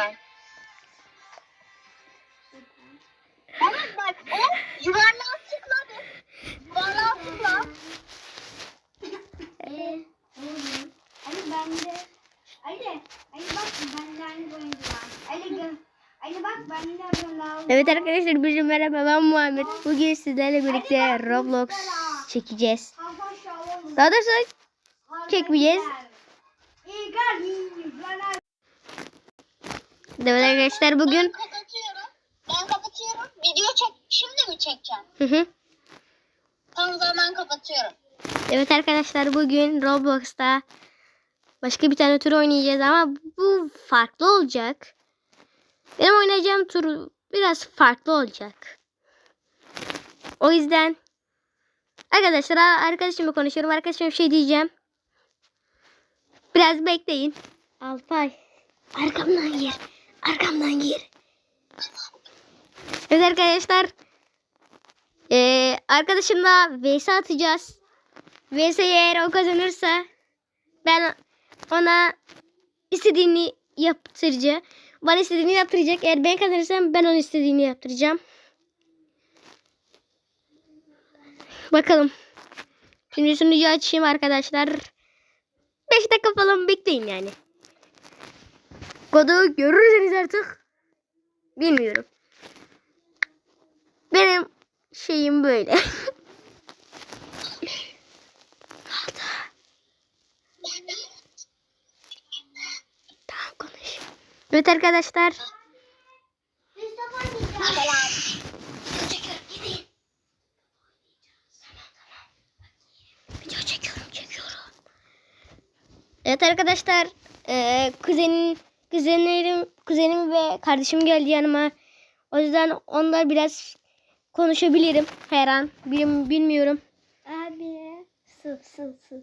sen. Evet bak o yuvarlığa tıkla bir. Yuvarlığa tıkla. Ee. Ali bende. Ali. Ali bak bende aynı oyuncu var. Ali gel. Ali bak bende Ronaldo. Evet arkadaşlar bizim merhaba ben Muhammed. Bugün sizlerle birlikte Roblox çekeceğiz. Daha doğrusu çekmeyeceğiz. Evet arkadaşlar Ben bugün kapatıyorum. Ben kapatıyorum. Video çek. Şimdi mi çekeceğim? Hı hı. Tam zaman kapatıyorum. Evet arkadaşlar bugün Roblox'ta başka bir tane tur oynayacağız ama bu farklı olacak. Benim oynayacağım tur biraz farklı olacak. O yüzden arkadaşlar arkadaşımla konuşuyorum. Arkadaşıma bir şey diyeceğim. Biraz bekleyin. Alpay arkamdan gir. Arkamdan gir. Evet arkadaşlar. Ee, arkadaşımla vs atacağız. vs eğer o kazanırsa ben ona istediğini yaptıracağım. Bana istediğini yaptıracak. Eğer ben kazanırsam ben onun istediğini yaptıracağım. Bakalım. Şimdi sunucu açayım arkadaşlar. 5 dakika falan bekleyin yani. Kodu görürseniz artık. Bilmiyorum. Benim şeyim böyle. tamam konuş. Evet arkadaşlar. Video çekiyorum çekiyorum. Evet arkadaşlar. eee kuzenin kuzenlerim kuzenim ve kardeşim geldi yanıma. O yüzden onlar biraz konuşabilirim her an. Bilim, bilmiyorum. Abi. Su su su.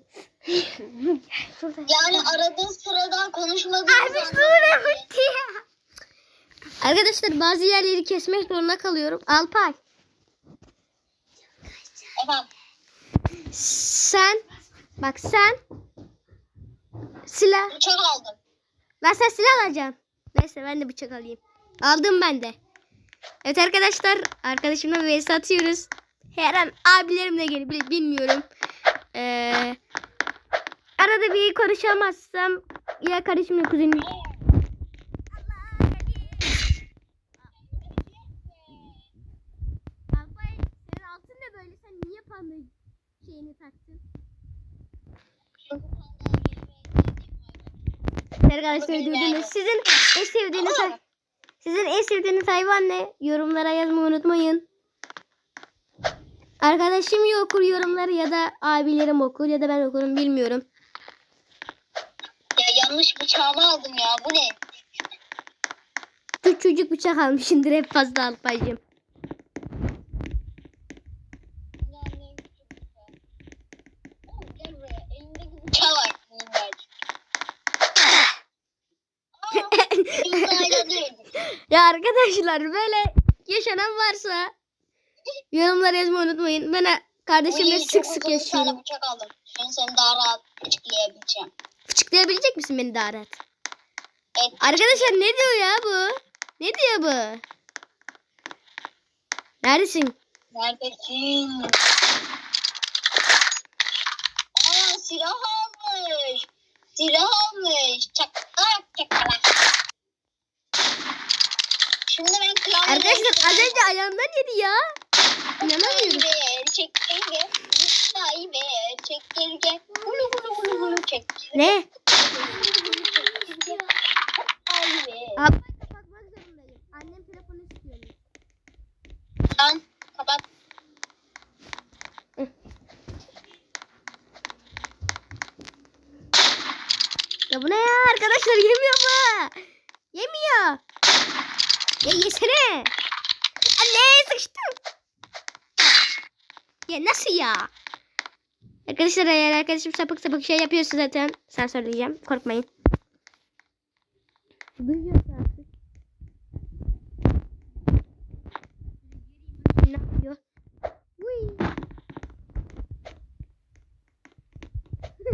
Yani aradığın sıradan konuşmadığın Abi bitti ya. Arkadaşlar bazı yerleri kesmek zorunda kalıyorum. Alpay Efendim. sen bak sen silah Bıçak aldım. Ben sen silah alacaksın. Neyse ben de bıçak alayım. Aldım ben de. Evet arkadaşlar arkadaşımla vs atıyoruz. Her an abilerim de gelebilir bilmiyorum. Ee, arada bir konuşamazsam ya kardeşimle kuzenim. Altın ne böyle sen niye panda şeyini taktın? Arkadaşlar duydunuz. Sizin en sevdiğiniz hay- sizin en sevdiğiniz hayvan ne? Yorumlara yazmayı unutmayın. Arkadaşım ya okur yorumları ya da abilerim okur ya da ben okurum bilmiyorum. Ya yanlış bıçağımı aldım ya. Bu ne? Küçücük bıçak almışımdır hep fazla Alpaycığım. Arkadaşlar böyle yaşanan varsa yorumlara yazmayı unutmayın. Ben kardeşimle sık sık yaşıyorum. bıçak aldım. Şimdi seni daha rahat açıklayabileceğim. Fıçıklayabilecek misin beni daha rahat? Evet. Arkadaşlar ne diyor ya bu? Ne diyor bu? Neredesin? Neredesin? Aa silah almış. Silah almış. Çakalak çakalak. Şimdi klavye... Arkadaşlar az önce ayağımdan yedi ya. İnanamıyorum. Çekirge. Zıplayı ver çekirge. Hulu hulu hulu hulu çekirge. Ne? Zıplayı ver. Abi kapatmak zorundayım. Annem telefonu istiyor. Lan kapat. Ya bu ne ya arkadaşlar yemiyor mu? Yemiyor. Ya yesene. Anne sıçtım. Ya nasıl ya? Arkadaşlar eğer arkadaşım sapık sapık şey yapıyorsa zaten sen söyleyeceğim. Korkmayın. Duyuyorsa artık. Ne yapıyor? Uy. ne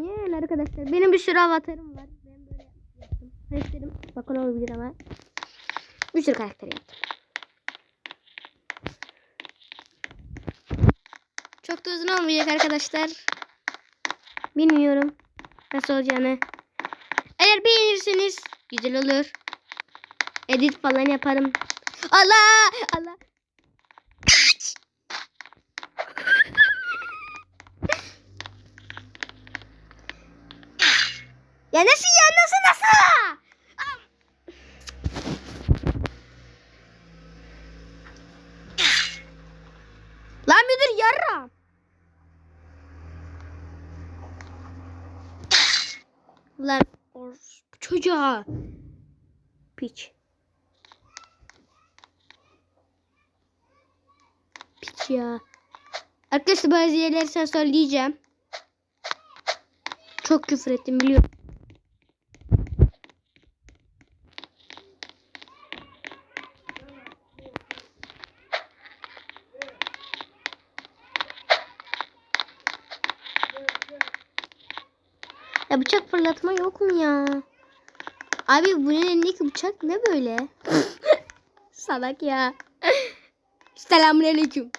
bu arkadaşlar. Benim bir sürü avatarım var. Ben böyle yaptım. Karakterim bakın olabilir ama. Bir sürü karakter yaptım. Çok da uzun olmayacak arkadaşlar. Bilmiyorum nasıl olacağını. Eğer beğenirseniz güzel olur. Edit falan yaparım. Allah! Allah! Kaç! Ya nasıl ya nasıl nasıl? Lan müdür yarram. Lan çocuğa. Piç. Piç ya. Arkadaşlar bazı yerleri sen söyleyeceğim. Çok küfür ettim biliyorum. Ya bıçak fırlatma mu ya? Abi bunun elindeki bıçak ne böyle? Salak ya. Selamünaleyküm.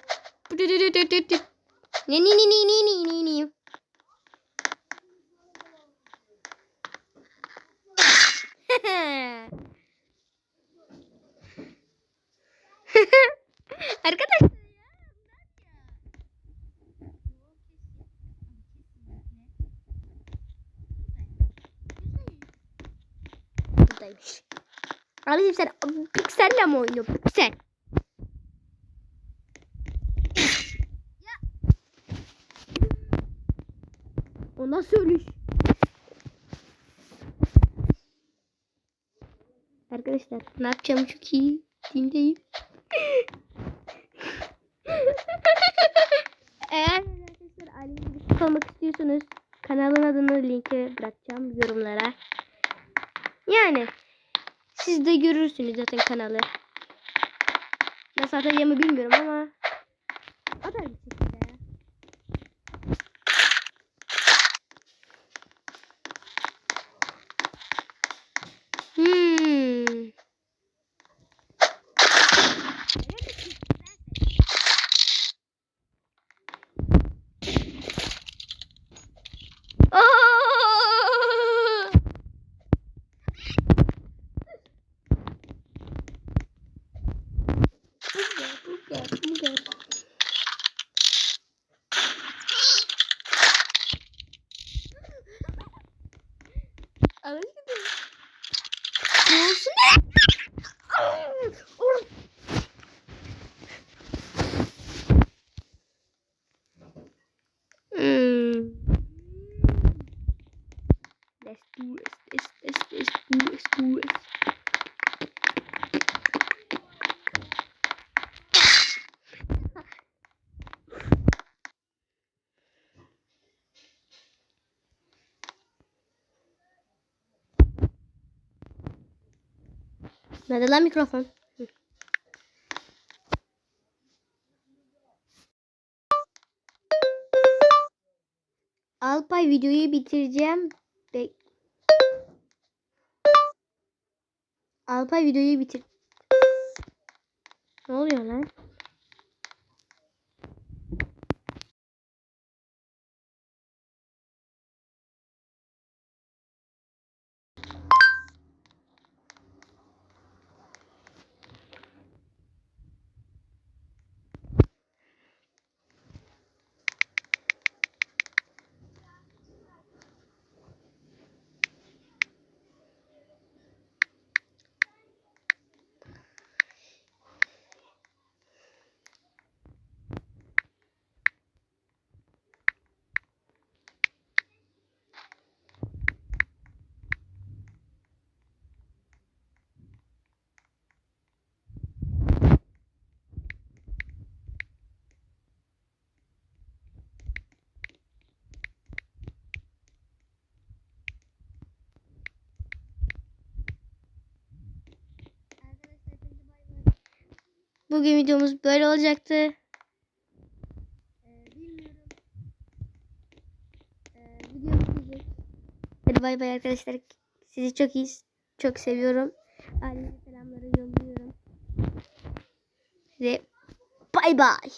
Ne ni ni ni ni ni ni ni. Arkadaşlar Abicim sen pikselle mi oynuyorsun? Piksel. O nasıl ölüş? Arkadaşlar ne yapacağımı çok iyi dindeyim. Eğer arkadaşlar ailemle birlikte kalmak istiyorsanız kanalın adını linke bırakacağım yorumlara. Yani siz de görürsünüz zaten kanalı. Nasıl atacağımı bilmiyorum ama bir Nerede lan mikrofon? Hı. Alpay videoyu bitireceğim. Bek Alpay videoyu bitir. Ne oluyor lan? Bugün videomuz böyle olacaktı. Ee, bilmiyorum. Ee, video. Hadi bay bay arkadaşlar. Sizi çok iyi, çok seviyorum. Aileme selamları yolluyorum. Size bay bay.